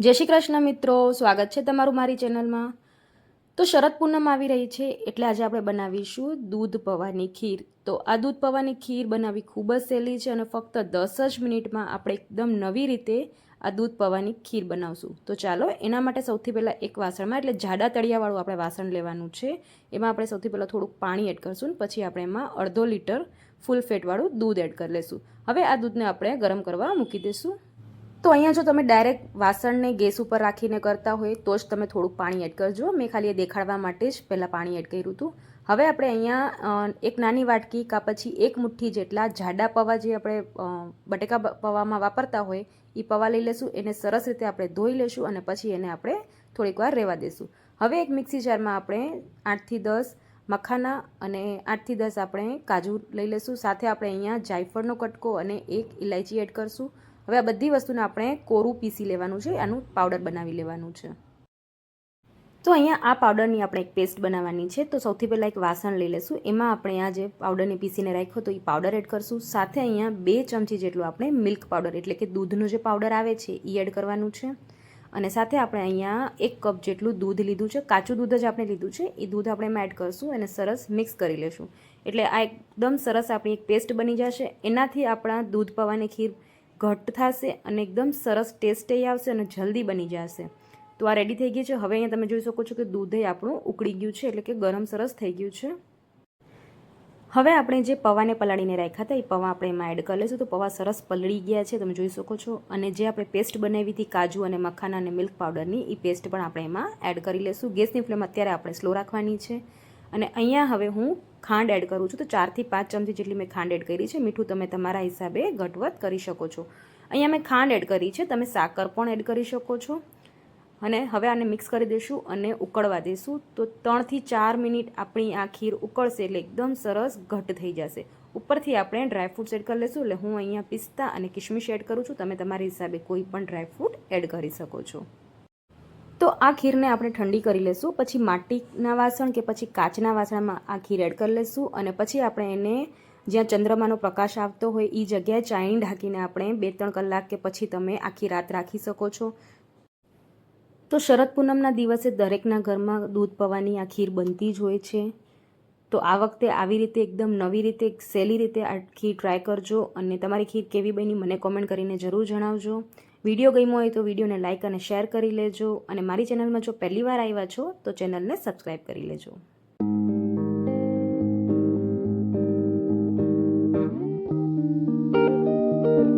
જય શ્રી કૃષ્ણ મિત્રો, સ્વાગત છે તમારું મારી ચેનલમાં. તો શરદ પૂનમ આવી રહી છે એટલે આજે આપણે બનાવીશું દૂધ પૌવાની ખીર. તો આ દૂધ પૌવાની ખીર બનાવવી ખૂબ જ સહેલી છે અને ફક્ત દસ જ મિનિટમાં આપણે એકદમ નવી રીતે આ દૂધ પૌવાની ખીર બનાવશું. તો ચાલો, એના માટે સૌથી પહેલાં એક વાસણમાં, એટલે જાડા તળિયાવાળું આપણે વાસણ લેવાનું છે. એમાં આપણે સૌથી પહેલાં થોડુંક પાણી એડ કરશું પછી આપણે એમાં અડધો લીટર ફૂલ ફેટવાળું દૂધ એડ કરી લેશું. હવે આ દૂધને આપણે ગરમ કરવા મૂકી દઈશું તો અહીંયા જો તમે ડાયરેક્ટ વાસણને ગેસ ઉપર રાખીને કરતા હોય, તો જ તમે થોડુંક પાણી એડ કરજો. મેં ખાલી એ દેખાડવા માટે જ પહેલાં પાણી એડ કર્યું હતું. હવે આપણે અહીંયા એક નાની વાટકી કાં પછી એક મુઠ્ઠી જેટલા જાડા પૌવા જે આપણે બટેકા પૌવામાં વાપરતા હોય એ પૌવા લઈ લેશું. એને સરસ રીતે આપણે ધોઈ લેશું અને પછી એને આપણે થોડીક વાર રહેવા દેશું. હવે એક મિક્સી જારમાં આપણે આઠથી દસ મખાના અને આઠથી દસ આપણે કાજુ લઈ લઈશું સાથે આપણે અહીંયા જાયફળનો કટકો અને એક ઇલાયચી એડ કરશું. હવે આ બધી વસ્તુને આપણે કોરું પીસી લેવાનું છે, આનું પાવડર બનાવી લેવાનું છે. તો અહીંયા આ પાવડરની આપણે એક પેસ્ટ બનાવવાની છે. તો સૌથી પહેલાં એક વાસણ લઈ લેશું. એમાં આપણે આ જે પાવડરને પીસીને રાખ્યો તો એ પાવડર એડ કરશું. સાથે અહીંયા બે ચમચી જેટલું આપણે મિલ્ક પાવડર એટલે કે દૂધનો જે પાવડર આવે છે એ એડ કરવાનું છે. અને સાથે આપણે અહીંયા એક કપ જેટલું દૂધ લીધું છે. કાચું દૂધ જ આપણે લીધું છે. એ દૂધ આપણે એમાં એડ કરશું અને સરસ મિક્સ કરી લેશું. એટલે આ એકદમ સરસ આપણી એક પેસ્ટ બની જશે. એનાથી આપણા દૂધ પવાની ખીર ઘટ્ટ થશે અને એકદમ સરસ ટેસ્ટ એ આવશે અને જલ્દી બની જશે. તો આ રેડી થઈ ગઈ છે. હવે અહીંયા તમે જોઈ શકો છો કે દૂધ આપણું ઉકળી ગયું છે એટલે કે ગરમ સરસ થઈ ગયું છે. હવે આપણે જે પૌવાને પલાળીને રાખ્યા હતા, એ પૌવા આપણે એમાં એડ કરી લઈશું. તો પૌવા સરસ પલળી ગયા છે, તમે જોઈ શકો છો. અને જે આપણે પેસ્ટ બનાવી હતી, કાજુ અને મખાના અને મિલ્ક પાવડરની એ પેસ્ટ પણ આપણે એમાં એડ કરી લઈશું. ગેસની ફ્લેમ અત્યારે આપણે સ્લો રાખવાની છે. અને અહીંયા હવે હું ખાંડ એડ કરું છું તો ચારથી પાંચ ચમચી જેટલી મેં ખાંડ એડ કરી છે. મીઠું તમે તમારા હિસાબે ઘટવત કરી શકો છો. અહીંયા મેં ખાંડ એડ કરી છે. તમે સાકર પણ એડ કરી શકો છો. અને હવે આને મિક્સ કરી દઈશું અને ઉકળવા દઈશું. તો ત્રણથી ચાર મિનિટ આપણી આ ખીર ઉકળશે એટલે એકદમ સરસ ઘટ થઈ જશે. ઉપરથી આપણે ડ્રાયફ્રૂટ્સ એડ કરી લઈશું. એટલે હું અહીંયા પિસ્તા અને કિશમિશ એડ કરું છું. તમે તમારી હિસાબે કોઈ પણ ડ્રાયફ્રૂટ એડ કરી શકો છો. તો આ ખીરને આપણે ઠંડી કરી લેશું, પછી માટીના વાસણ કે પછી કાચના વાસણમાં આ ખીર એડ કરી લેશું અને પછી આપણે એને જ્યાં ચંદ્રમાનો પ્રકાશ આવતો હોય એ જગ્યાએ ચાયણી ઢાંકીને આપણે બે ત્રણ કલાક કે પછી તમે આખી રાત રાખી શકો છો. તો શરદ પૂનમના દિવસે દરેકના ઘરમાં દૂધ પવાની આ ખીર બનતી જ હોય છે. તો આ વખતે આવી રીતે એકદમ નવી રીતે, સહેલી રીતે આ ખીર ટ્રાય કરજો અને તમારી ખીર કેવી બની મને કોમેન્ટ કરીને જરૂર જણાવજો. વીડિયો ગમ્યો હોય તો વિડીયોને લાઇક અને શેર કરી લેજો. અને મારી ચેનલમાં જો પહેલી વાર આવ્યા છો તો ચેનલને સબસ્ક્રાઈબ કરી લેજો.